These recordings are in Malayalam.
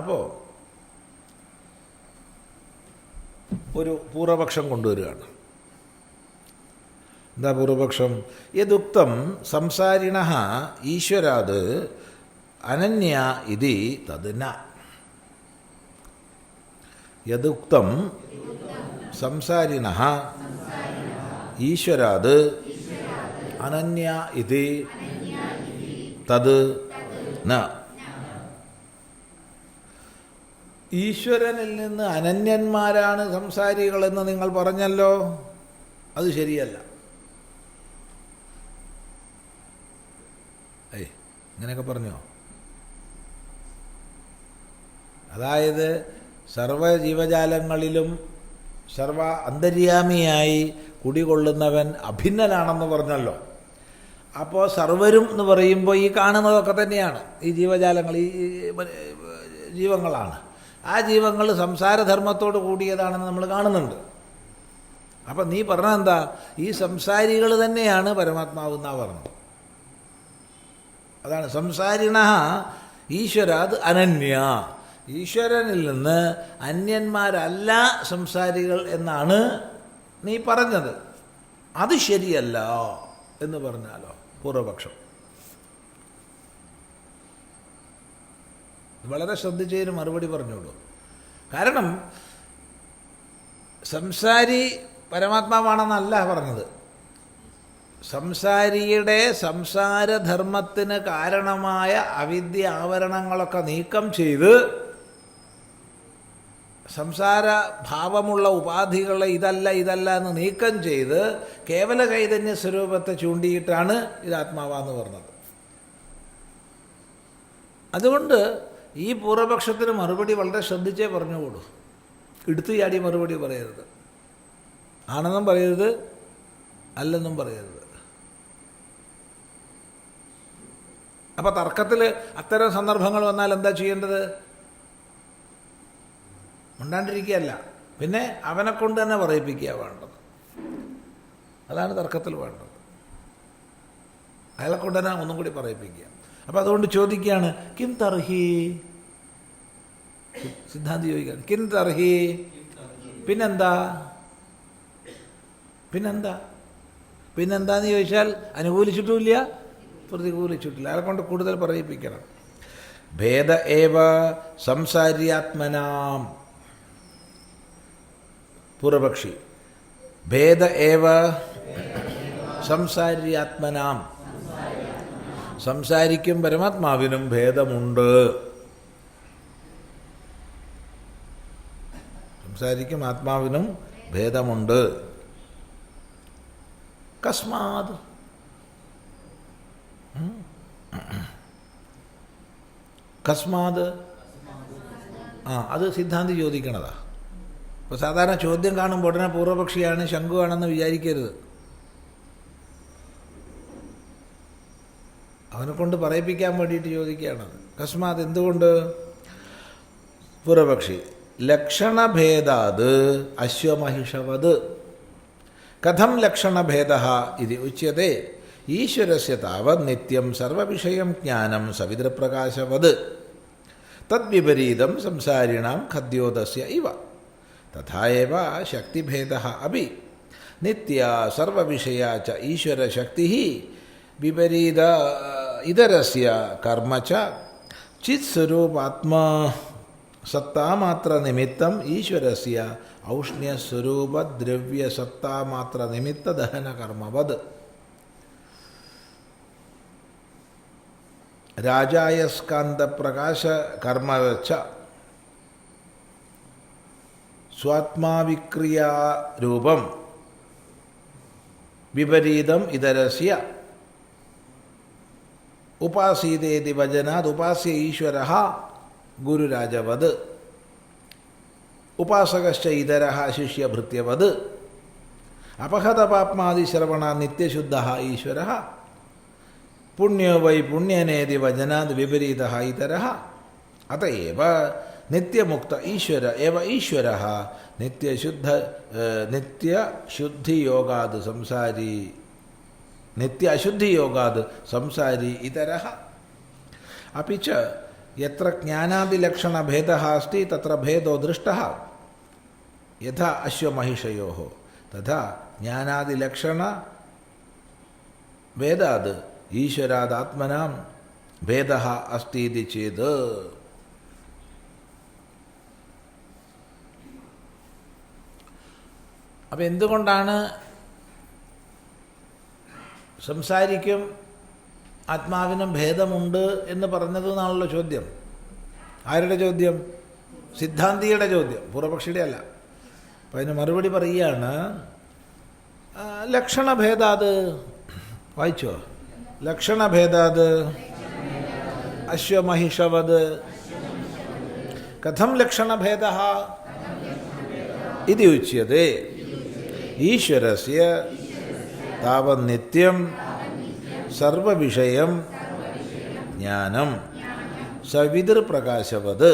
അപ്പോൾ ഒരു പൂർവപക്ഷം കൊണ്ടുവരികയാണ്. എന്താ പൂർവപക്ഷം? യദുക്തം സംസാരിണ ഈശ്വരാത് അനന്യ ഇതി തത് ന യദുക്തം സംസാരിണ ഈശ്വരാത് അനന്യ ഇതി തത് ന ഈശ്വരനിൽ നിന്ന് അനന്യന്മാരാണ് സംസാരികളെന്ന് നിങ്ങൾ പറഞ്ഞല്ലോ? അത് ശരിയല്ല. ഏയ് ഇങ്ങനെയൊക്കെ പറഞ്ഞോ? അതായത് സർവ ജീവജാലങ്ങളിലും സർവ അന്തര്യാമിയായി കുടികൊള്ളുന്നവൻ അഭിന്നനാണെന്ന് പറഞ്ഞല്ലോ. അപ്പോൾ സർവരും എന്ന് പറയുമ്പോൾ ഈ കാണുന്നതൊക്കെ തന്നെയാണ്. ഈ ജീവജാലങ്ങൾ ഈ ജീവങ്ങളാണ്. ആ ജീവങ്ങൾ സംസാരധർമ്മത്തോട് കൂടിയതാണെന്ന് നമ്മൾ കാണുന്നുണ്ട്. അപ്പം നീ പറഞ്ഞതെന്താ ഈ സംസാരികൾ തന്നെയാണ് പരമാത്മാവ് എന്നാ പറഞ്ഞത്. അതാണ് സംസാരിണ ഈശ്വരാത് അനന്യ. ഈശ്വരനിൽ നിന്ന് അന്യന്മാരല്ല സംസാരികൾ എന്നാണ് നീ പറഞ്ഞത്. അത് ശരിയല്ല എന്ന് പറഞ്ഞാലോ? പൂർവപക്ഷം. വളരെ ശ്രദ്ധിച്ചതിന് മറുപടി പറഞ്ഞോളൂ. കാരണം സംസാരി പരമാത്മാവാണെന്നല്ല പറഞ്ഞത്. സംസാരിയുടെ സംസാരധർമ്മത്തിന് കാരണമായ അവിദ്യ ആവരണങ്ങളൊക്കെ നീക്കം ചെയ്ത് സംസാര ഭാവമുള്ള ഉപാധികളെ ഇതല്ല ഇതല്ല എന്ന് നീക്കം ചെയ്ത് കേവല ചൈതന്യ സ്വരൂപത്തെ ചൂണ്ടിയിട്ടാണ് ഇത് ആത്മാവാന്ന് പറഞ്ഞത്. അതുകൊണ്ട് ഈ പൂർവപക്ഷത്തിന് മറുപടി വളരെ ശ്രദ്ധിച്ചേ പറഞ്ഞുകൂടൂ. എടുത്തു ചാടി മറുപടി പറയരുത്. ആണെന്നും പറയരുത് അല്ലെന്നും പറയരുത്. അപ്പോൾ തർക്കത്തിൽ അത്തരം സന്ദർഭങ്ങൾ വന്നാൽ എന്താ ചെയ്യേണ്ടത്? ഉണ്ടാണ്ടിരിക്കുകയല്ല പിന്നെ അവനെ കൊണ്ട് തന്നെ പറയിപ്പിക്കുക വേണ്ടത്. അതാണ് തർക്കത്തിൽ വേണ്ടത്. അയാളെ കൊണ്ട് തന്നെ ഒന്നും കൂടി പറയിപ്പിക്കുക. അപ്പം അതുകൊണ്ട് ചോദിക്കുകയാണ് കിം തർഹി? സിദ്ധാന്തി ചോദിക്കുകയാണ് കിം തർഹി? പിന്നെന്താ? പിന്നെന്താ? പിന്നെന്താന്ന് ചോദിച്ചാൽ അനുകൂലിച്ചിട്ടുമില്ല പ്രതികൂലിച്ചിട്ടില്ല. അയാളെ കൊണ്ട് കൂടുതൽ പറയിപ്പിക്കണം. ഭേദ ഏവ സംസാര്യാത്മനാം. പൂർവപക്ഷി. ഭേദ ഏവ സംസാര്യാത്മനാം. സംസാരിക്കും പരമാത്മാവിനും ഭേദമുണ്ട്. സംസാരിക്കും ആത്മാവിനും ഭേദമുണ്ട്. കസ്മാത്. കസ്മാത്. ആ അത് സിദ്ധാന്തി ചോദിക്കണതാ. അപ്പോൾ സാധാരണ ചോദ്യം കാണുമ്പോൾ ഉടനെ പൂർവപക്ഷിയാണ് ശംഖുവാണെന്ന് വിചാരിക്കരുത്. അവനെ കൊണ്ട് പറയിപ്പിക്കാൻ വേണ്ടിയിട്ട് ചോദിക്കുകയാണ്. അകസ്മാത് എന്തുകൊണ്ട്? പൂർവപക്ഷി ലക്ഷണഭേദാത് അശ്വമഹിഷവത്. കഥം ലക്ഷണഭേദ ഇത് ഉച്യത്തെ ഈശ്വരസ്യ താവത് നിത്യം സർവവിഷയം ജ്ഞാനം സവിതൃപ്രകാശവത്. തദ്വിപരീതം സംസാരിണാം ഖദ്യോതസ്യ ഇവ. തഥാവ ശക്തിഭേദ അപി നിത്യ സർവവിഷയ ച ഈശ്വരശക്തി വിപരീത ഇതരസ്യ കർമ്മ ച ചിത്സ്വരൂപാത്മാ സത്താമാത്ര നിമിത്തം ഈശ്വരസ്യ ഔഷ്ണ്യസ്വരൂപദ്രവ്യ സത്താമാത്ര നിമിത്ത ദഹന കർമ്മവത്. രാജായസ്കാന്ത പ്രകാശ കർമ്മവച്ച സ്വാത്മാവിക്രിയാരൂപം വിപരീതം ഇതരസ്യ ഉപാസീതേതി വചനാത് ഉപാസ്യ ഈശ്വര ഗുരുരാജവത്. ഉപാസകശ്ച ഇതര ശിഷ്യഭൃത്യവത്. അപഹതപാത്മാതിശ്രവണ നിത്യശുദ്ധ ഈശ്വര. പുണ്യോ വൈ പുണ്യനേതി വചനാത് വിപരീത ഇതര. അതേവ നിത്യമുക്ത ഈശ്വര ഏവ ഈശ്വര? നിത്യശുദ്ധ നിത്യശുദ്ധിയോഗാത് സംസാരി. നിത്യ അശുദ്ധിയോഗാത് സംസാരി ഇതര അപ്പി എത്ര ജ്ഞാനാതിലക്ഷണ ഭേദ അസ്തി തത്ര ഭേദോ ദൃഷ്ട യഥാ അശ്വമഹിഷയോ തഥാ ജ്ഞാനാതിലക്ഷണ ഭേദാത് ഈശ്വരാദാത്മനാം ഭേദ അസ്തി ചേത്. അപ്പം എന്തുകൊണ്ടാണ് സംസാരിക്കും ആത്മാവിനും ഭേദമുണ്ട് എന്ന് പറഞ്ഞത് എന്നാണല്ലോ ചോദ്യം. ആരുടെ ചോദ്യം? സിദ്ധാന്തിയുടെ ചോദ്യം പൂർവപക്ഷിയുടെ അല്ല. അപ്പം അതിന് മറുപടി പറയുകയാണ് ലക്ഷണഭേദാത് വായിച്ചോ? ലക്ഷണഭേദാത്. അശ്വമഹിഷവത്. കഥം ലക്ഷണഭേദ. ഇത് ഉച്യത്തെ ഈശ്വരസ്യ താവന്നിത്യം സർവവിഷയം ജ്ഞാനം സവിതിർപ്രകാശവത്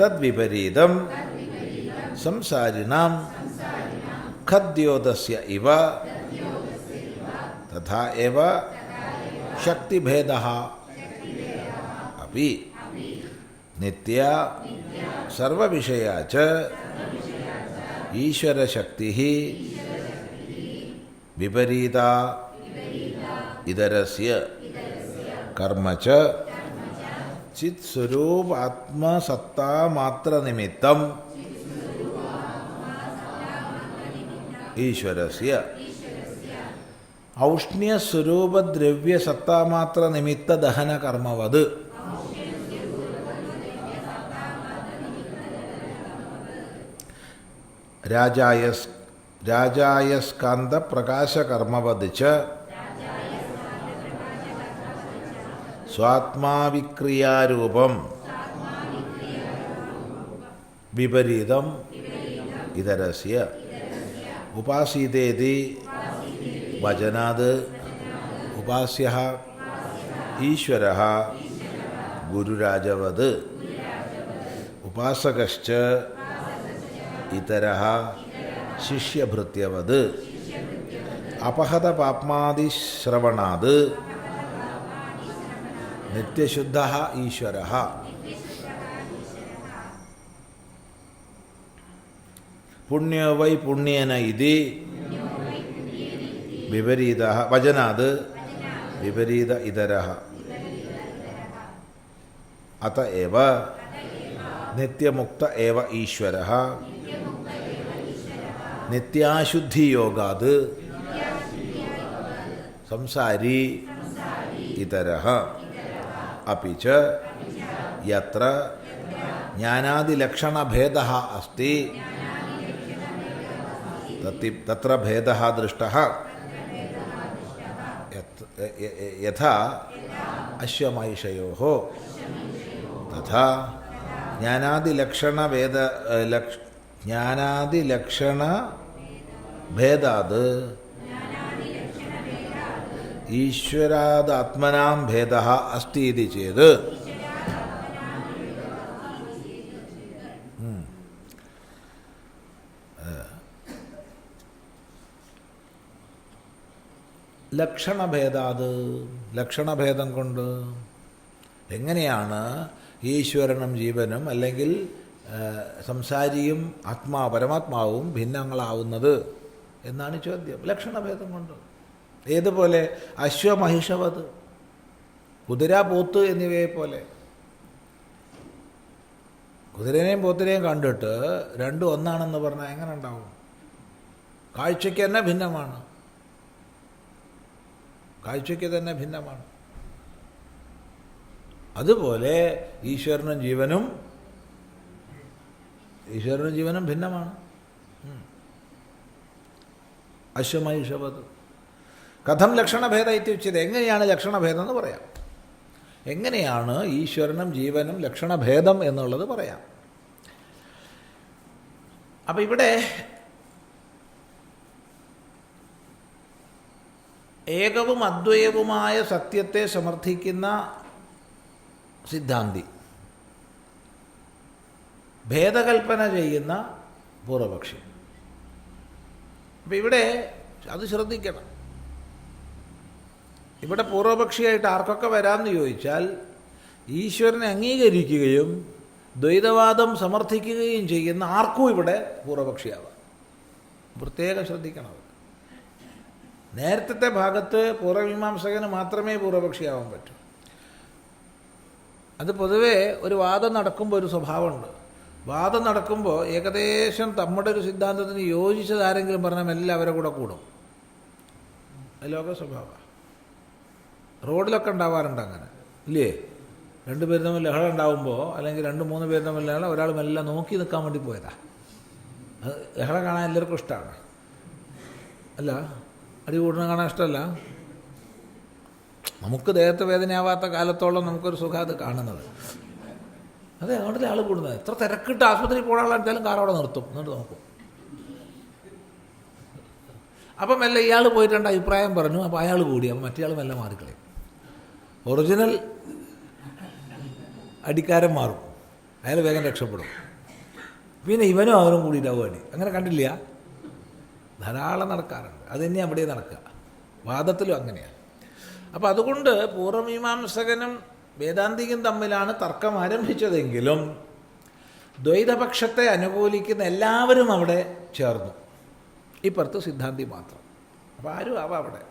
തദ്വിപരീതം സംസാരിണാം ഖദ്യോതസ്യ ഇവ തഥാ എവ ശക്തിഭേദ അപ്പി നിത്യ സർവവിഷയാ ച ഈശ്വരശക്തി വിപരീത ഇതരസ്യ കർമ്മ ച ചിത് സ്വരൂപ ആത്മസത്താമാത്രനിമിത്തം ഈശ്വരസ്യ. ഔഷ്ണ്യസ്വരൂപദ്രവ്യസത്താമാത്രനിമിത്ത കർമ്മവത്. രാജായസ് രാജായസ്കാന്ത പ്രകാശകർമ്മവത് ച സ്വാത്മാവിക്രിയാരൂപം വിപരീതം ഇതരസ്യ ഉപാസീതേതി വചനാത് ഉപാസ്യ ഈശ്വര ഗുരുരാജവത് ഉപാസകശ്ച ഇതര ശിഷ്യഭൃത്യവത്. അപഹത പാപ്മാതിശ്രവണാത് നിത്യശുദ്ധ ഈശ്വര. പുണ്യോ വൈ പുണ്യേന ഇതി. വിപരീത വചനാത്. വിപരീത ഇതര. അത നിത്യമുക്ത ഏവ ഈശ്വര. നിത്യാശുദ്ധിയോഗാത്. സംസാരി. ഇതര അപ്പി ച. യത്ര. ജ്ഞാനാദിലക്ഷണഭേദ അസ്തി. തത്ര ഭേദ ദൃഷ്ട യഥാ അശ്വമൈഷയോ തഥാ ജ്ഞാനാദിലക്ഷണവേദ ലക്ഷ ജ്ഞാനാദിലക്ഷണ ഭേദാത്. ഈശ്വരാത് ആത്മനാം ഭേദ അസ്തി ഇതി ചെയ്ത്. ലക്ഷണഭേദാത്. ലക്ഷണഭേദം കൊണ്ട് എങ്ങനെയാണ് ഈശ്വരനും ജീവനും അല്ലെങ്കിൽ സംസാരിയും ആത്മാ പരമാത്മാവും ഭിന്നങ്ങളാവുന്നത്? എന്നാണ് ചോദ്യം. ലക്ഷണഭേദം കൊണ്ട്. ഏതുപോലെ? അശ്വമഹിഷവത് കുതിര പോത്ത് എന്നിവയെ പോലെ. കുതിരനെയും പോത്തിനെയും കണ്ടിട്ട് രണ്ടും ഒന്നാണെന്ന് പറഞ്ഞാൽ എങ്ങനെ ഉണ്ടാവും? കാഴ്ചയ്ക്ക് തന്നെ ഭിന്നമാണ്. കാഴ്ചയ്ക്ക് തന്നെ ഭിന്നമാണ്. അതുപോലെ ഈശ്വരനും ജീവനും ഈശ്വരനും ജീവനും ഭിന്നമാണ്. ഉം. അശ്വമഹിഷവത് കഥം ലക്ഷണഭേദ ഇത്യുച്ചത് എങ്ങനെയാണ് ലക്ഷണഭേദം എന്ന് പറയാം. എങ്ങനെയാണ് ഈശ്വരനും ജീവനും ലക്ഷണഭേദം എന്നുള്ളത് പറയാം. അപ്പം ഇവിടെ ഏകവും അദ്വയവുമായ സത്യത്തെ സമർത്ഥിക്കുന്ന സിദ്ധാന്തി. ഭേദകൽപ്പന ചെയ്യുന്ന പൂർവപക്ഷി. അപ്പം ഇവിടെ അത് ശ്രദ്ധിക്കണം. ഇവിടെ പൂർവപക്ഷിയായിട്ട് ആർക്കൊക്കെ വരാമെന്ന് ചോദിച്ചാൽ ഈശ്വരനെ അംഗീകരിക്കുകയും ദ്വൈതവാദം സമർത്ഥിക്കുകയും ചെയ്യുന്ന ആർക്കും ഇവിടെ പൂർവപക്ഷിയാവാം. പ്രത്യേകം ശ്രദ്ധിക്കണം. നേരത്തെ ഭാഗത്ത് പൂർവമീമാംസകന് മാത്രമേ പൂർവപക്ഷിയാവാൻ പറ്റൂ. അത് പൊതുവേ ഒരു വാദം നടക്കുമ്പോൾ ഒരു സ്വഭാവമുണ്ട്. വാദം നടക്കുമ്പോൾ ഏകദേശം നമ്മുടെ ഒരു സിദ്ധാന്തത്തിന് യോജിച്ചത് ആരെങ്കിലും പറഞ്ഞാൽ മെല്ലെ അവരെ കൂടെ കൂടും. ലോക സ്വഭാവ. റോഡിലൊക്കെ ഉണ്ടാവാറുണ്ട് അങ്ങനെ. ഇല്ലേ? രണ്ട് പേര് തമ്മിൽ ലഹള ഉണ്ടാവുമ്പോൾ അല്ലെങ്കിൽ രണ്ട് മൂന്ന് പേര് തമ്മിൽ ലഹള ഒരാൾ മെല്ലെ നോക്കി നിൽക്കാൻ വേണ്ടി പോയതാ. അത് ലഹള കാണാൻ എല്ലാവർക്കും ഇഷ്ടമാണ് അല്ല? അടി കൂടുന്ന കാണാൻ ഇഷ്ടമല്ല നമുക്ക് ദേഹത്ത് വേദനയാവാത്ത കാലത്തോളം നമുക്കൊരു സുഖം അത് കാണുന്നത്. അതെ അതുകൊണ്ടല്ലേ ആൾ കൂടുന്നത്. എത്ര തിരക്കിട്ട് ആശുപത്രിയിൽ പോകാൻ എന്തായാലും കാർ അവിടെ നിർത്തും. എന്നിട്ട് നോക്കും. അപ്പം മെല്ലെ ഇയാൾ പോയിട്ട് രണ്ട് അഭിപ്രായം പറഞ്ഞു. അപ്പോൾ അയാൾ കൂടി. അപ്പം മറ്റേയാൾ മെല്ലെ മാറിക്കളയും. ഒറിജിനൽ അടിക്കാരൻ മാറും. അയാൾ വേഗം രക്ഷപ്പെടും. പിന്നെ ഇവനും അവനും കൂടിയിട്ടാവും അടി അങ്ങനെ കണ്ടില്ല. ധാരാളം നടക്കാറുണ്ട്. അത് തന്നെയാണ് അവിടെ നടക്കുക. വാദത്തിലും അങ്ങനെയാണ് അപ്പം അതുകൊണ്ട് പൂർവമീമാംസകനും വേദാന്തിക്കും തമ്മിലാണ് തർക്കം ആരംഭിച്ചതെങ്കിലും ദ്വൈതപക്ഷത്തെ അനുകൂലിക്കുന്ന എല്ലാവരും അവിടെ ചേർന്നു. ഇപ്പുറത്ത് സിദ്ധാന്തി മാത്രം. അപ്പം ആരും ആവാം അവിടെ.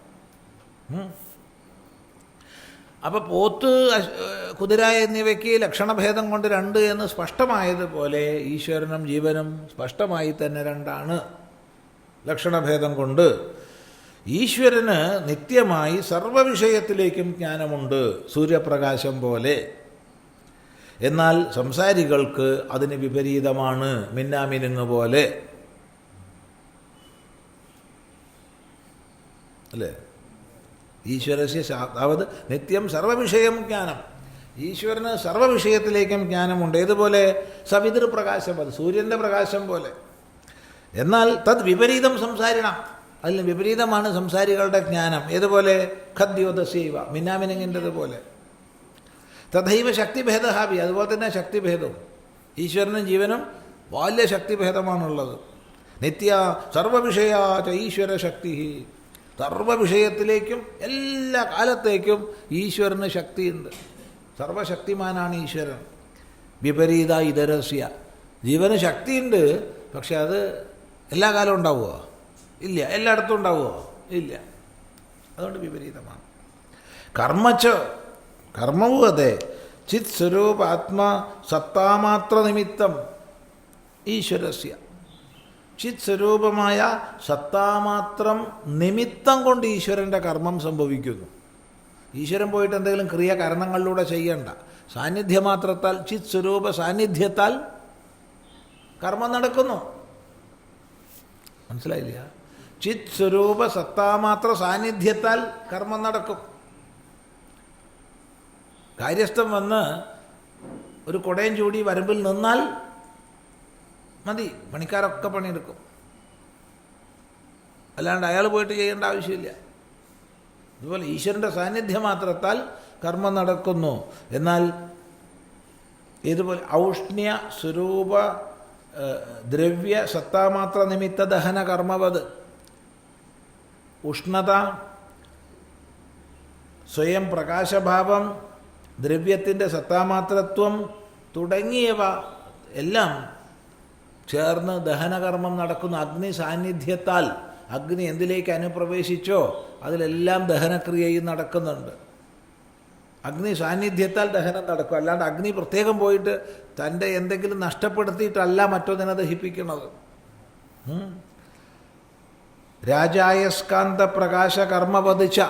അപ്പോൾ പോത്ത് കുതിര എന്നിവയ്ക്ക് ലക്ഷണഭേദം കൊണ്ട് രണ്ട് എന്ന് സ്പഷ്ടമായതുപോലെ ഈശ്വരനും ജീവനും സ്പഷ്ടമായി തന്നെ രണ്ടാണ് ലക്ഷണഭേദം കൊണ്ട് ഈശ്വരന് നിത്യമായി സർവവിഷയത്തിലേക്കും ജ്ഞാനമുണ്ട് സൂര്യപ്രകാശം പോലെ. എന്നാൽ സംസാരികൾക്ക് അതിന് വിപരീതമാണ് മിന്നാമിനുങ്ങ് പോലെ. അല്ലേ? ഈശ്വരസ്യ അതാവത് നിത്യം സർവവിഷയം ജ്ഞാനം. ഈശ്വരന് സർവവിഷയത്തിലേക്കും ജ്ഞാനമുണ്ട്. ഏതുപോലെ? സവിതൃപ്രകാശം അത് സൂര്യന്റെ പ്രകാശം പോലെ. എന്നാൽ തദ് വിപരീതം സംസാരിണം അതിൽ വിപരീതമാണ് സംസാരികളുടെ ജ്ഞാനം. ഏതുപോലെ? ഖദ്യോദസീവ മിന്നാമിനങ്ങിന്റെത് പോലെ തഥൈവ ശക്തിഭേദഹാവി അതുപോലെ തന്നെ ശക്തിഭേദവും. ഈശ്വരനും ജീവനും ബാല്യ ശക്തിഭേദമാണുള്ളത്. നിത്യ സർവവിഷയ ഈശ്വര ശക്തി സർവവിഷയത്തിലേക്കും എല്ലാ കാലത്തേക്കും ഈശ്വരന് ശക്തിയുണ്ട്. സർവശക്തിമാനാണ് ഈശ്വരൻ. വിപരീത ഇതരസ്യ. ജീവന് ശക്തിയുണ്ട് പക്ഷെ അത് എല്ലാ കാലവും ഉണ്ടാവുമോ ഇല്ല എല്ലായിടത്തും ഉണ്ടാവുമോ ഇല്ല. അതുകൊണ്ട് വിപരീതമാണ്. കർമ്മച്ച കർമ്മവും അതെ. ചിത് സ്വരൂപ ആത്മ സത്താമാത്ര നിമിത്തം ഈശ്വരസ്യ. ചിത് സ്വരൂപമായ സത്താമാത്രം നിമിത്തം കൊണ്ട് ഈശ്വരന്റെ കർമ്മം സംഭവിക്കുന്നു. ഈശ്വരൻ പോയിട്ട് എന്തെങ്കിലും ക്രിയ കാരണങ്ങളിലൂടെ ചെയ്യണ്ട. സാന്നിധ്യമാത്രത്താൽ ചിത് സ്വരൂപ സാന്നിധ്യത്താൽ കർമ്മം നടക്കുന്നു. മനസ്സിലായില്ല? ചിത് സ്വരൂപ സത്താമാത്ര സാന്നിധ്യത്താൽ കർമ്മം നടക്കും. കാര്യസ്ഥം വന്ന് ഒരു കുടയും ചൂടി വരമ്പിൽ നിന്നാൽ മതി പണിക്കാരൊക്കെ പണിയെടുക്കും. അല്ലാണ്ട് അയാൾ പോയിട്ട് ചെയ്യേണ്ട ആവശ്യമില്ല. അതുപോലെ ഈശ്വരന്റെ സാന്നിധ്യം മാത്രത്താൽ കർമ്മം നടക്കുന്നു. എന്നാൽ ഇതുപോലെ ഔഷ്ണ്യ സ്വരൂപ ദ്രവ്യ സത്താമാത്ര നിമിത്ത ദഹന കർമ്മവത് ഉഷ്ണത സ്വയം പ്രകാശഭാവം ദ്രവ്യത്തിന്റെ സത്താമാത്രത്വം തുടങ്ങിയവ എല്ലാം ചേർന്ന് ദഹനകർമ്മം നടക്കുന്ന അഗ്നി സാന്നിധ്യത്താൽ അഗ്നി എന്തിലേക്ക് അനുപ്രവേശിച്ചോ അതിലെല്ലാം ദഹനക്രിയയും നടക്കുന്നുണ്ട്. അഗ്നി സാന്നിധ്യത്താൽ ദഹനം നടക്കും. അല്ലാണ്ട് അഗ്നി പ്രത്യേകം പോയിട്ട് തന്റെ എന്തെങ്കിലും നഷ്ടപ്പെടുത്തിയിട്ടല്ല മറ്റൊന്നിനെ ദഹിപ്പിക്കുന്നത്. രാജായസ്കാന്ത പ്രകാശ കർമ്മവധിച്ച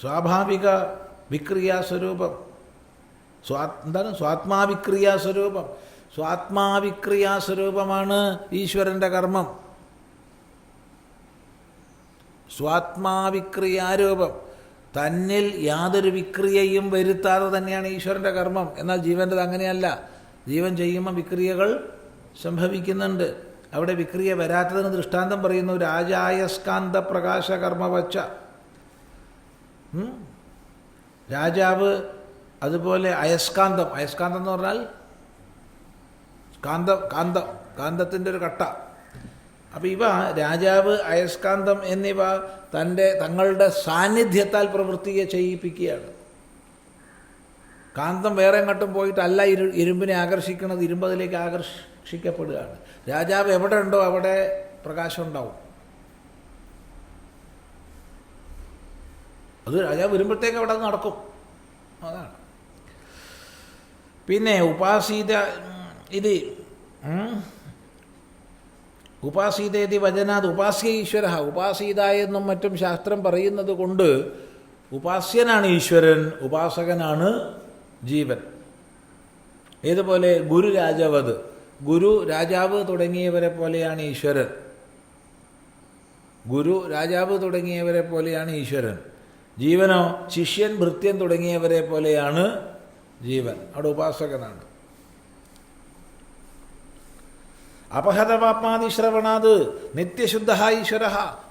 സ്വാഭാവിക വിക്രിയാസ്വരൂപം. സ്വാ എന്താണ്? സ്വാത്മാവിക്രിയാസ്വരൂപം. സ്വാത്മാവിക്രിയാസ്വരൂപമാണ് ഈശ്വരന്റെ കർമ്മം. സ്വാത്മാവിക്രിയാരൂപം. തന്നിൽ യാതൊരു വിക്രിയയും വരുത്താതെ തന്നെയാണ് ഈശ്വരന്റെ കർമ്മം. എന്നാൽ ജീവന്റെത് അങ്ങനെയല്ല. ജീവൻ ചെയ്യുമ്പോൾ വിക്രിയകൾ സംഭവിക്കുന്നുണ്ട്. അവിടെ വിക്രിയ വരാത്തതിന് ദൃഷ്ടാന്തം പറയുന്നു രാജായസ്കാന്ത പ്രകാശ കർമ്മവച്ച രാജാവ് അതുപോലെ അയസ്കാന്തം. അയസ്കാന്തം എന്ന് പറഞ്ഞാൽ കാന്തം കാന്തം കാന്തത്തിന്റെ ഒരു കട്ട. അപ്പോൾ ഇവ രാജാവ് അയസ്കാന്തം എന്നിവ തന്റെ തങ്ങളുടെ സാന്നിധ്യത്താൽ പ്രവൃത്തിയെ ചെയ്യിപ്പിക്കുകയാണ്. കാന്തം വേറെ എങ്ങോട്ടും പോയിട്ടല്ല ഇരു ഇരുമ്പിനെ ആകർഷിക്കുന്നത് ഇരുമ്പ് അതിലേക്ക് ആകർഷിക്കപ്പെടുകയാണ് രാജാവ് എവിടെ ഉണ്ടോ അവിടെ പ്രകാശം ഉണ്ടാവും. അത് രാജാവ് വരുമ്പോഴത്തേക്ക് അവിടെ നടക്കും. അതാണ്. പിന്നെ ഉപാസീത ഇത് ഉപാസീതേതി വചനാത് ഉപാസ്യ ഈശ്വര ഉപാസീത എന്നും മറ്റും ശാസ്ത്രം പറയുന്നത് കൊണ്ട് ഉപാസ്യനാണ് ഈശ്വരൻ ഉപാസകനാണ് ജീവൻ. ഏതുപോലെ ഗുരു രാജവത് ഗുരു രാജാവ് തുടങ്ങിയവരെ പോലെയാണ് ഈശ്വരൻ. ഗുരു രാജാവ് തുടങ്ങിയവരെ പോലെയാണ് ഈശ്വരൻ. ജീവനോ ശിഷ്യൻ ഭൃത്യൻ തുടങ്ങിയവരെ പോലെയാണ് ജീവൻ. അവിടെ ഉപാസകനാണ്. അപഹതപാത്മാതിശ്രവണാത് നിത്യശുദ്ധ ഈശ്വര.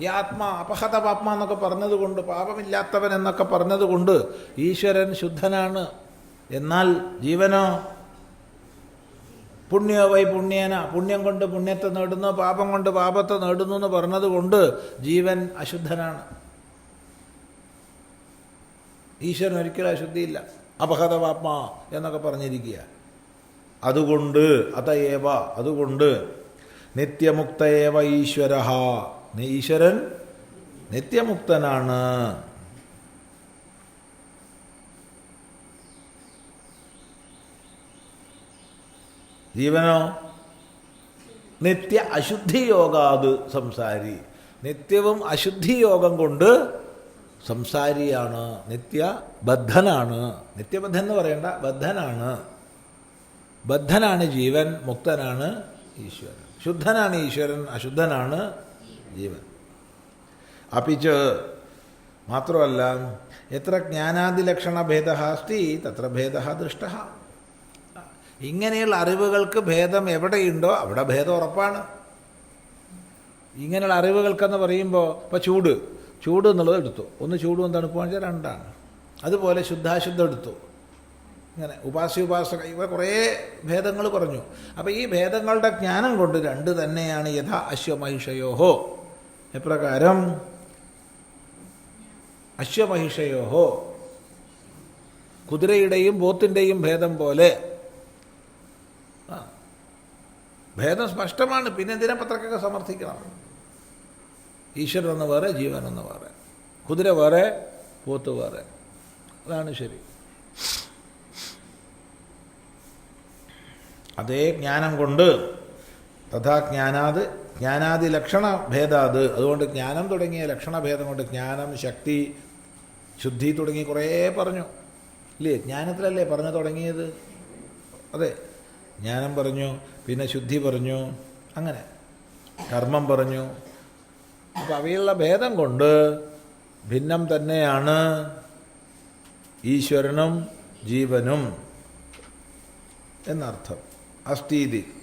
ഈ ആത്മാ അപഹതപാപ്മ എന്നൊക്കെ പറഞ്ഞതുകൊണ്ട് പാപമില്ലാത്തവൻ എന്നൊക്കെ പറഞ്ഞതുകൊണ്ട് ഈശ്വരൻ ശുദ്ധനാണ്. എന്നാൽ ജീവനോ പുണ്യോ വൈ പുണ്യേന. പുണ്യം കൊണ്ട് പുണ്യത്തെ നേടുന്നു പാപം കൊണ്ട് പാപത്തെ നേടുന്നു എന്ന് പറഞ്ഞതുകൊണ്ട് ജീവൻ അശുദ്ധനാണ്. ഈശ്വരൻ ഒരിക്കലും അശുദ്ധിയില്ല. അപഹതപാത്മ എന്നൊക്കെ പറഞ്ഞിരിക്കുക. അതുകൊണ്ട് അതയേവ അതുകൊണ്ട് നിത്യമുക്തയേവ ഈശ്വര ഈശ്വരൻ നിത്യമുക്തനാണ്. ജീവനോ? നിത്യ അശുദ്ധി യോഗാത് സംസാരി. നിത്യവും അശുദ്ധി യോഗം കൊണ്ട് സംസാരിയാണ്. നിത്യ ബദ്ധനാണ്. നിത്യബദ്ധൻ എന്ന് പറയണ്ട ബദ്ധനാണ്. ബദ്ധനാണ് ജീവൻ മുക്തനാണ് ഈശ്വരൻ. ശുദ്ധനാണ് ഈശ്വരൻ അശുദ്ധനാണ് ജീവൻ. അപ്പിച്ച് മാത്രമല്ല എത്ര ജ്ഞാനാദിലക്ഷണഭേദ അസ്തി തത്ര ഭേദ ദൃഷ്ട ഇങ്ങനെയുള്ള അറിവുകൾക്ക് ഭേദം എവിടെയുണ്ടോ അവിടെ ഭേദം ഉറപ്പാണ്. ഇങ്ങനെയുള്ള അറിവുകൾക്കെന്ന് പറയുമ്പോൾ ഇപ്പോൾ ചൂട്. ചൂട് എന്നുള്ളത് എടുത്തു. ഒന്ന് ചൂടും തണുപ്പും വെച്ചാൽ രണ്ടാണ്. അതുപോലെ ശുദ്ധാശുദ്ധം എടുത്തു. ഇങ്ങനെ ഉപാസി ഉപാസക ഇവ കുറേ ഭേദങ്ങൾ പറഞ്ഞു അപ്പോൾ ഈ ഭേദങ്ങളുടെ ജ്ഞാനം കൊണ്ട് രണ്ട് തന്നെയാണ് യഥാ അശ്വമഹിഷയോഹോ. എപ്രകാരം? അശ്വമഹിഷയോഹോ. കുതിരയുടെയും പോത്തിന്റെയും ഭേദം പോലെ ആ ഭേദം സ്പഷ്ടമാണ്. പിന്നെ എന്തിനാ പത്രക്കൊക്കെ സമർത്ഥിക്കണം? ഈശ്വരൻ എന്ന് വേറെ ജീവൻ എന്ന് വേറെ. കുതിര വേറെ പോത്ത് വേറെ. അതാണ് ശരി. അതേ ജ്ഞാനം കൊണ്ട് തഥാ ജ്ഞാനാത് ജ്ഞാനാദി ലക്ഷണ ഭേദാത്. അതുകൊണ്ട് ജ്ഞാനം തുടങ്ങിയ ലക്ഷണഭേദം കൊണ്ട് ജ്ഞാനം ശക്തി ശുദ്ധി തുടങ്ങി കുറേ പറഞ്ഞു. ഇല്ലേ? ജ്ഞാനത്തിലല്ലേ പറഞ്ഞു തുടങ്ങിയത്? അതെ. ജ്ഞാനം പറഞ്ഞു പിന്നെ ശുദ്ധി പറഞ്ഞു. അങ്ങനെ. കർമ്മം പറഞ്ഞു. അപ്പം അവയുള്ള ഭേദം കൊണ്ട് ഭിന്നം തന്നെയാണ് ഈശ്വരനും ജീവനും എന്നർത്ഥം. അസ്ഥീതി.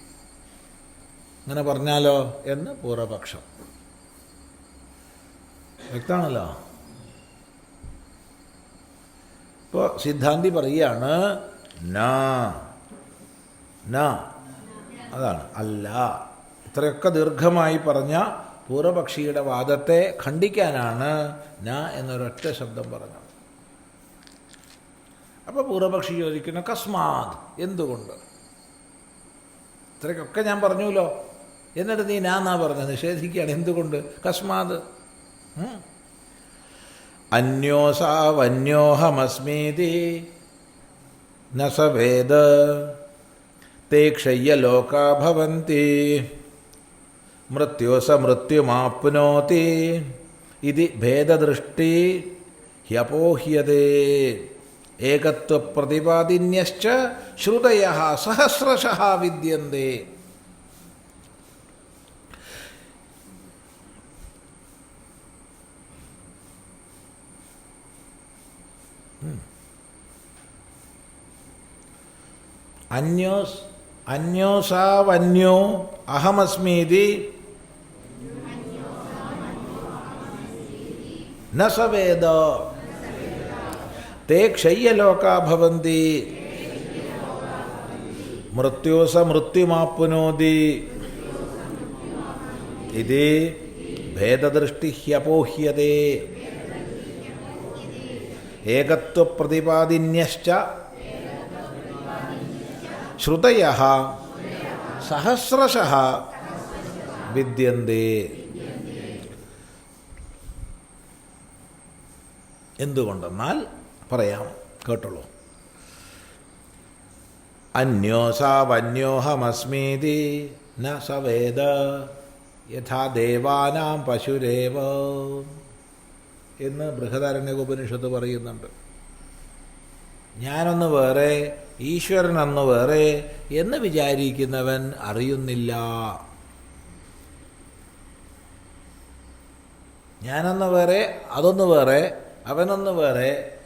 അങ്ങനെ പറഞ്ഞാലോ? എന്ന് പൂർവപക്ഷം. വ്യക്താണല്ലോ. ഇപ്പോൾ സിദ്ധാന്തി പറയുകയാണ് നാ. നാ. അതാണ്. അല്ല ഇത്രയൊക്കെ ദീർഘമായി പറഞ്ഞ പൂർവപക്ഷിയുടെ വാദത്തെ ഖണ്ഡിക്കാനാണ് ന എന്നൊരൊറ്റ ശബ്ദം പറഞ്ഞത്. അപ്പോൾ പൂർവപക്ഷി ചോദിക്കുന്നു കസ്മാത് എന്തുകൊണ്ട്? ഇത്രയ്ക്കൊക്കെ ഞാൻ പറഞ്ഞുല്ലോ എന്നിട്ട് നീ ഞാൻ എന്നാ പറഞ്ഞത്? നിഷേധിക്കുകയാണ്. എന്തുകൊണ്ട്? കസ്മാത്. അന്യോസാവന്യോഹമസ്മീതി ന സ വേദ തേ ക്ഷയ്യലോകാ ഭവന്തി മൃത്യോസ മൃത്യുമാപ്നോതി ഇതി ഭേദദൃഷ്ടി ഹ്യപോഹ്യതേ ഏകത്വപ്രതിപാദിന്യശ്ച ശ്രുതയ സഹസ്രശ വിദ്യന്തെ അന്യോസ് അന്യോസാവന്യോ അഹമസ്മീതി. ന സ തേ ക്ഷയ്യലോകാ ഭവന്തി. മൃത്യോസ മൃത്യുമാപ്നോതി ഇത് ഭേദദൃഷ്ടി ഹ്യപോഹ്യതേ ശ്രുതയ സഹസ്രശ വിദ്യന്തേ. എന്തുകൊണ്ടെന്നാൽ പറയാം കേട്ടോളൂ അന്യോസാവന്യോഹമസ്മീതി ന സവേദ യഥാ ദേവാനാം പശുരേവ എന്ന് ബൃഹദാരണ്യകോപനിഷത്ത് പറയുന്നുണ്ട്. ഞാനൊന്ന് വേറെ ഈശ്വരൻ അന്ന് വേറെ എന്ന് വിചാരിക്കുന്നവൻ അറിയുന്നില്ല. ഞാനന്ന് വേറെ അതൊന്ന് വേറെ അവനൊന്ന് വേറെ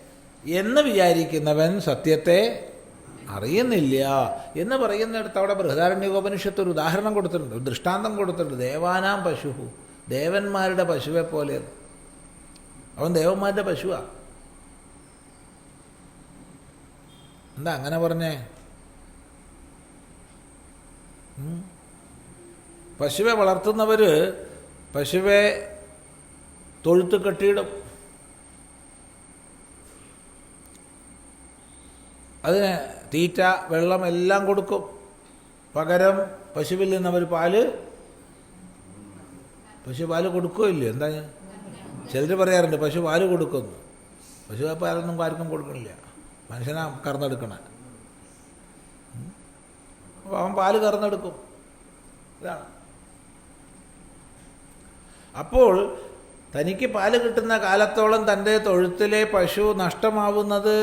എന്ന് വിചാരിക്കുന്നവൻ സത്യത്തെ അറിയുന്നില്ല എന്ന് പറയുന്നിടത്ത് അവിടെ ബൃഹദാരണ്യോപനിഷത്ത് ഒരു ഉദാഹരണം കൊടുത്തിട്ടുണ്ട് ഒരു ദൃഷ്ടാന്തം കൊടുത്തിട്ടുണ്ട്. ദേവാനാം പശുഹു ദേവന്മാരുടെ പശുവെ പോലെ അവൻ ദേവന്മാരുടെ പശുവാ. എന്താ അങ്ങനെ പറഞ്ഞേ? പശുവെ വളർത്തുന്നവർ പശുവെ തൊഴുത്ത് കെട്ടിയിടും. അതിന് തീറ്റ വെള്ളം എല്ലാം കൊടുക്കും. പകരം പശുവിൽ നിന്ന് അവർ പാൽ പശു പാൽ കൊടുക്കുകയില്ലേ എന്താ? ചിലർ പറയാറുണ്ട് പശു പാൽ കൊടുക്കുന്നു. പശു പാലൊന്നും ആർക്കും കൊടുക്കണില്ല. മനുഷ്യനാ കറന്നെടുക്കണ. അപ്പോൾ അവൻ പാൽ കറന്നെടുക്കും. ഇതാണ്. അപ്പോൾ തനിക്ക് പാൽ കിട്ടുന്ന കാലത്തോളം തന്റെ തൊഴുത്തിലെ പശു നഷ്ടമാവുന്നത്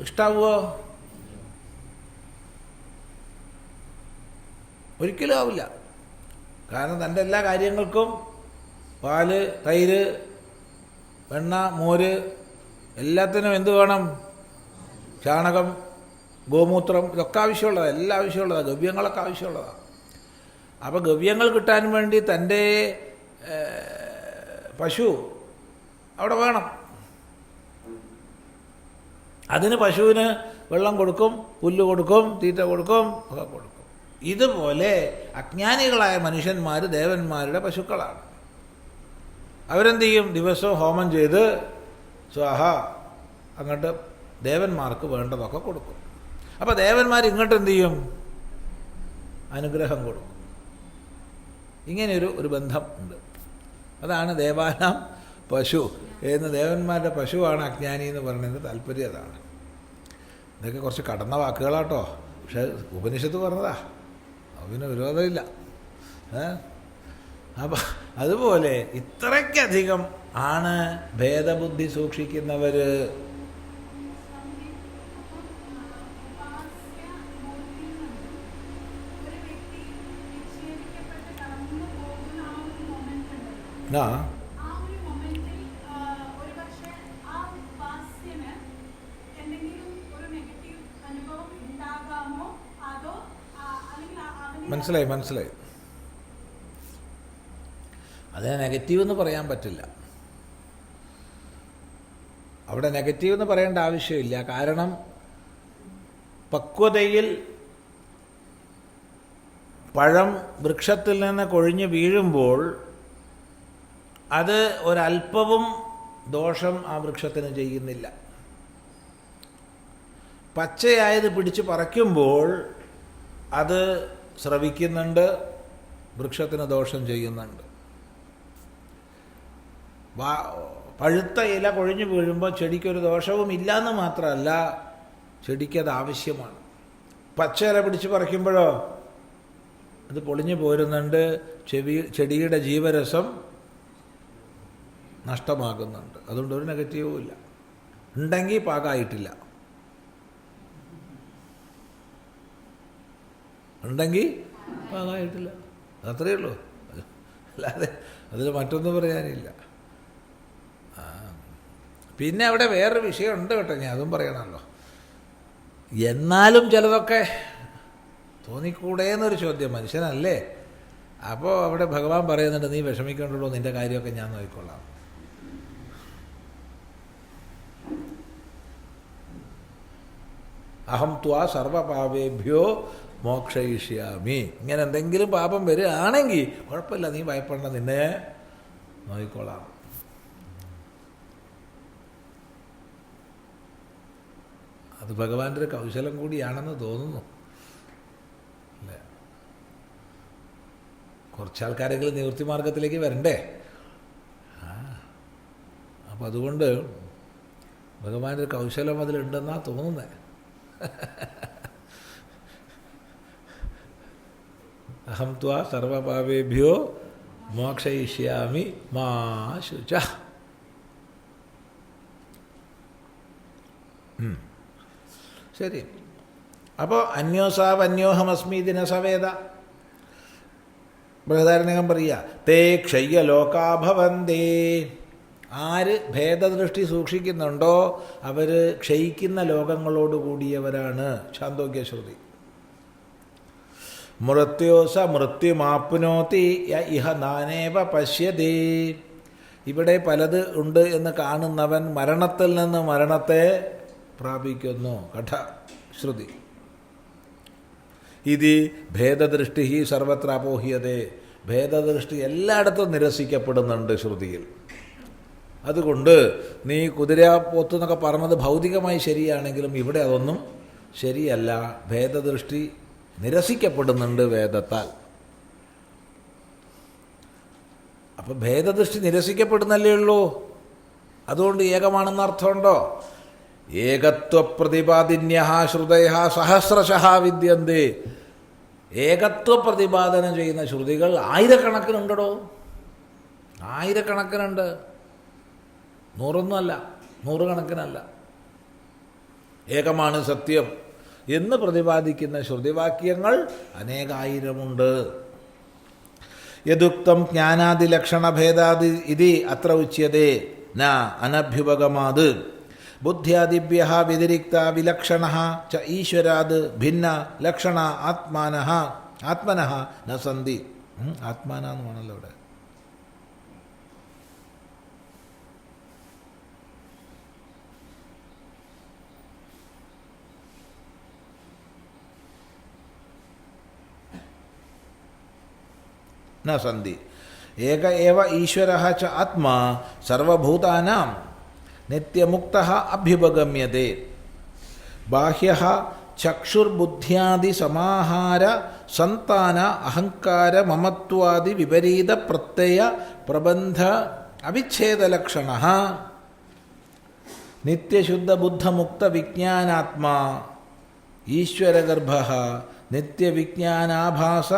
ഇഷ്ടാവുമോ ഒരിക്കലും ആവില്ല. കാരണം തന്റെ എല്ലാ കാര്യങ്ങൾക്കും പാൽ തൈര് വെണ്ണ മോര് എല്ലാത്തിനും എന്ത് വേണം? ചാണകം ഗോമൂത്രം ഇതൊക്കെ ആവശ്യമുള്ളതാണ് എല്ലാം ആവശ്യമുള്ളതാണ് ഗവ്യങ്ങളൊക്കെ ആവശ്യമുള്ളതാണ് അപ്പോൾ ഗവ്യങ്ങൾ കിട്ടാൻ വേണ്ടി തന്റെ പശു അവിടെ വേണം. അതിന് പശുവിന് വെള്ളം കൊടുക്കും പുല്ല് കൊടുക്കും തീറ്റ കൊടുക്കും ഒക്കെ കൊടുക്കും. ഇതുപോലെ അജ്ഞാനികളായ മനുഷ്യന്മാർ ദേവന്മാരുടെ പശുക്കളാണ്. അവരെന്ത് ചെയ്യും? ദിവസവും ഹോമം ചെയ്ത് സ്വാഹ അങ്ങോട്ട് ദേവന്മാർക്ക് വേണ്ടതൊക്കെ കൊടുക്കും. അപ്പോൾ ദേവന്മാർ ഇങ്ങോട്ട് എന്ത് ചെയ്യും? അനുഗ്രഹം കൊടുക്കും. ഇങ്ങനെയൊരു ഒരു ബന്ധം ഉണ്ട്. അതാണ് ദേവാനാം പശു എന്ന് ദേവന്മാരുടെ പശുവാണ് അജ്ഞാനി എന്ന് പറയുന്നതിന്റെ താല്പര്യം അതാണ്. ഇതൊക്കെ കുറച്ച് കടന്ന വാക്കുകളാട്ടോ. പക്ഷെ ഉപനിഷത്ത് പറഞ്ഞതാ. അതിന് വിരോധമില്ല. അപ്പം അതുപോലെ ഇത്രയ്ക്കധികം ആണ് ഭേദബുദ്ധി സൂക്ഷിക്കുന്നവർ ആ. മനസ്സിലായി. മനസ്സിലായി. അതിനെ നെഗറ്റീവ് എന്ന് പറയാൻ പറ്റില്ല. അവിടെ നെഗറ്റീവ് എന്ന് പറയേണ്ട ആവശ്യമില്ല. കാരണം പക്വതയിൽ പഴം വൃക്ഷത്തിൽ നിന്ന് കൊഴിഞ്ഞ് വീഴുമ്പോൾ അത് ഒരല്പവും ദോഷം ആ വൃക്ഷത്തിന് ചെയ്യുന്നില്ല. പച്ചയായത് പിടിച്ച് പറിക്കുമ്പോൾ അത് ശ്രവിക്കുന്നുണ്ട് വൃക്ഷത്തിന് ദോഷം ചെയ്യുന്നുണ്ട്. പഴുത്ത ഇല കൊഴിഞ്ഞു വീഴുമ്പോൾ ചെടിക്കൊരു ദോഷവും ഇല്ലയെന്ന് മാത്രമല്ല ചെടിക്കത് ആവശ്യമാണ് പച്ച ഇല പിടിച്ച് പറിക്കുമ്പോഴോ അത് പൊളിഞ്ഞു പോരുന്നുണ്ട് ചെവി ചെടിയുടെ ജീവരസം നഷ്ടമാകുന്നുണ്ട്. അതുകൊണ്ട് ഒരു നെഗറ്റീവും ഇല്ല. ഉണ്ടെങ്കിൽ പാകമായിട്ടില്ല ഉണ്ടെങ്കിൽ പാകമായിട്ടില്ല അത്രയേ ഉള്ളൂ. അല്ലാതെ അതിൽ മറ്റൊന്നും പറയാനില്ല. പിന്നെ അവിടെ വേറൊരു വിഷയമുണ്ട് കേട്ടോ ഞാൻ അതും പറയണമല്ലോ. എന്നാലും ചിലതൊക്കെ തോന്നിക്കൂടെ എന്നൊരു ചോദ്യം മനുഷ്യനല്ലേ? അപ്പോൾ അവിടെ ഭഗവാൻ പറയുന്നുണ്ട് നീ വിഷമിക്കേണ്ടുള്ളൂ നിന്റെ കാര്യമൊക്കെ ഞാൻ നോക്കിക്കൊള്ളാം. അഹം ത്വാ സർവപാപേഭ്യോ മോക്ഷയിഷ്യാമി. ഇങ്ങനെ എന്തെങ്കിലും പാപം വരികയാണെങ്കിൽ കുഴപ്പമില്ല നീ ഭയപ്പെടണം നിന്നെ നോക്കിക്കോളാം അത് ഭഗവാന്റെ ഒരു കൗശലം കൂടിയാണെന്ന് തോന്നുന്നു. അല്ല? കുറച്ച് ആൾക്കാരെങ്കിലും നിവൃത്തി മാർഗത്തിലേക്ക് വരണ്ടേ? അപ്പം അതുകൊണ്ട് ഭഗവാന്റെ ഒരു കൗശലം അതിലുണ്ടെന്നാണ് തോന്നുന്നത് അഹം ത്വാ സർവപാപേഭ്യോ മോക്ഷയിഷ്യാമി മാ ശുച. ശരി. അപ്പോൾ അന്യോസാവ് അന്യോഹമസ്മി ദിനസവേദ ബൃഹദാരണ്യകം പറയുക തേ ക്ഷയ്യ ലോകാഭവന്തേ ആര് ഭേദദൃഷ്ടി സൂക്ഷിക്കുന്നുണ്ടോ അവർ ക്ഷയിക്കുന്ന ലോകങ്ങളോട് കൂടിയവരാണ് ഛാന്തോഗ്യശ്രുതി മൃത്യോസ മൃത്യുമാപ്പുനോത്തി ഇഹ നാനേവ പശ്യതേ. ഇവിടെ പലത് ഉണ്ട് എന്ന് കാണുന്നവൻ മരണത്തിൽ നിന്ന് മരണത്തെ പ്രാപിക്കുന്നു. കഠ ശ്രുതി. ഇത് ഭേദദൃഷ്ടി സർവത്ര അപോഹ്യതേ. ഭേദദൃഷ്ടി എല്ലായിടത്തും നിരസിക്കപ്പെടുന്നുണ്ട് ശ്രുതിയിൽ. അതുകൊണ്ട് നീ കുതിര പോത്ത് എന്നൊക്കെ പറഞ്ഞത് ഭൗതികമായി ശരിയാണെങ്കിലും ഇവിടെ അതൊന്നും ശരിയല്ല. ഭേദദൃഷ്ടി നിരസിക്കപ്പെടുന്നുണ്ട് വേദത്താൽ. അപ്പം ഭേദദൃഷ്ടി നിരസിക്കപ്പെടുന്നല്ലേ ഉള്ളൂ? അതുകൊണ്ട് ഏകമാണെന്ന് അർത്ഥമുണ്ടോ? ഏകത്വ പ്രതിപാദിന്യ ശ്രുതയ സഹസ്രശ വിദ്യന്തേ. ഏകത്വ പ്രതിപാദനം ചെയ്യുന്ന ശ്രുതികൾ ആയിരക്കണക്കിനുണ്ടോ ആയിരക്കണക്കിനുണ്ട്. നൂറൊന്നുമല്ല നൂറുകണക്കിനല്ല. ഏകമാണ് സത്യം എന്ന് പ്രതിപാദിക്കുന്ന ശ്രുതിവാക്യങ്ങൾ അനേകായിരമുണ്ട്. യദുക്തം ജ്ഞാനാദിലക്ഷണഭേദാദി ഇതി അത്ര ഉച്യതേ. ന അനഭ്യുപഗമാത്. ബുദ്ധ്യാദിഭ്യ വ്യതിരിക്ത വിലക്ഷണ ച ഈശ്വരാത് ഭിന്ന ലക്ഷണ ആത്മാന ആത്മന ന സന്തി ഉം, ആത്മാന എന്ന് വേണമല്ലോ ഇവിടെ न सन्ति एक एव ईश्वरः च आत्मा सर्वभूतानां नित्यमुक्त अभ्युपगम्यते बाह्य चक्षुर्बुद्ध्यादि समाहार संतान अहंकार, ममत्वादि विपरीत प्रत्यय प्रबंध अविच्छेद लक्षण नित्य शुद्ध बुद्ध मुक्त विज्ञानात्मा। ईश्वर गर्भ नित्य विज्ञानाभास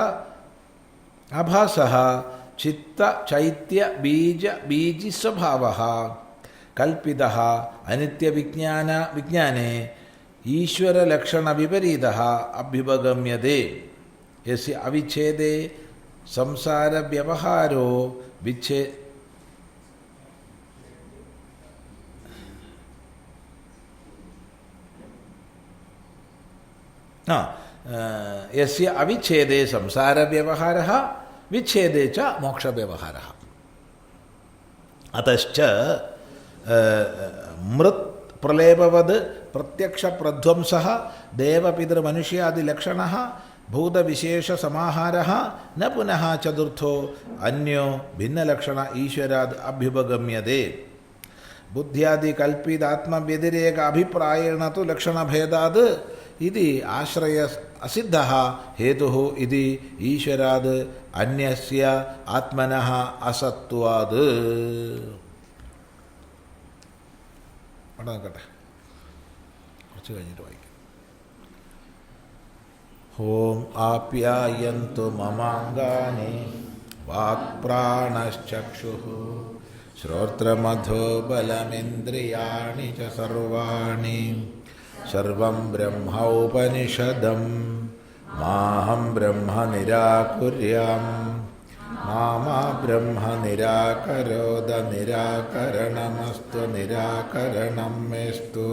आभास, चित्त, चैत्य, बीज बीज स्वभाव कल्पितः, अनित्यविज्ञान, विज्ञाने, ईश्वरलक्षणविपरीतः अभ्युपगम्यते। यस्य अविच्छेदे संसारव्यवहारो विच्छे यस्य अविच्छेदे संसारव्यवहारः, विच्छेदे च मोक्षव्यवहारः। अतश्च മൃത് പ്രലേപവത് പ്രത്യക്ഷ പ്രത്യക്ഷപ്രധ്വംസ ദേവപിതൃമനുഷ്യാദിലക്ഷണ ഭൂതവിശേഷസമാഹാര ന പുനഃ ചതുർത്ഥോ അന്യോ ഭിന്നലക്ഷണ ഈശ്വരാത് അഭ്യുപഗമ്യതേ. ബുദ്ധ്യാദി കൽപ്പിതാത്മവ്യതിരേക അഭിപ്രായേണ തു ലക്ഷണഭേദാത് ഇതി ആശ്രയ അസിദ്ധ ഹേതു ഇതി ഈശ്വരാത് അന്യസ്യ ആത്മന അസത്വാത് അവിടെ നോക്കട്ടെ കുറച്ച് കഴിഞ്ഞിട്ട് വായിക്കാം. ഓം ആപ്യായന്തു മമാങ്കാനി വാക്പ്രാണശ്ചക്ഷു. ശ്രോത്രമധോ ബലമിന്ദ്രിയാണി ച സർവാണി. സർവം ബ്രഹ്മോപനിഷദം മാഹം ബ്രഹ്മ നിരാകുര്യാം. മാമാ ബ്രഹ്മ നിരാകരോദ നിരാകരണമസ്തു നിരാകരണം മേസ്തു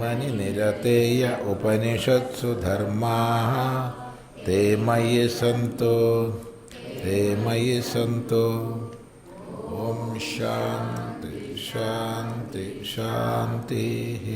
മനി നിരതേയ ഉപനിഷത്സു ധർമാ ते मयि सन्तो ते मयि सन्तो ॐ शान्ति शान्ति शान्तिः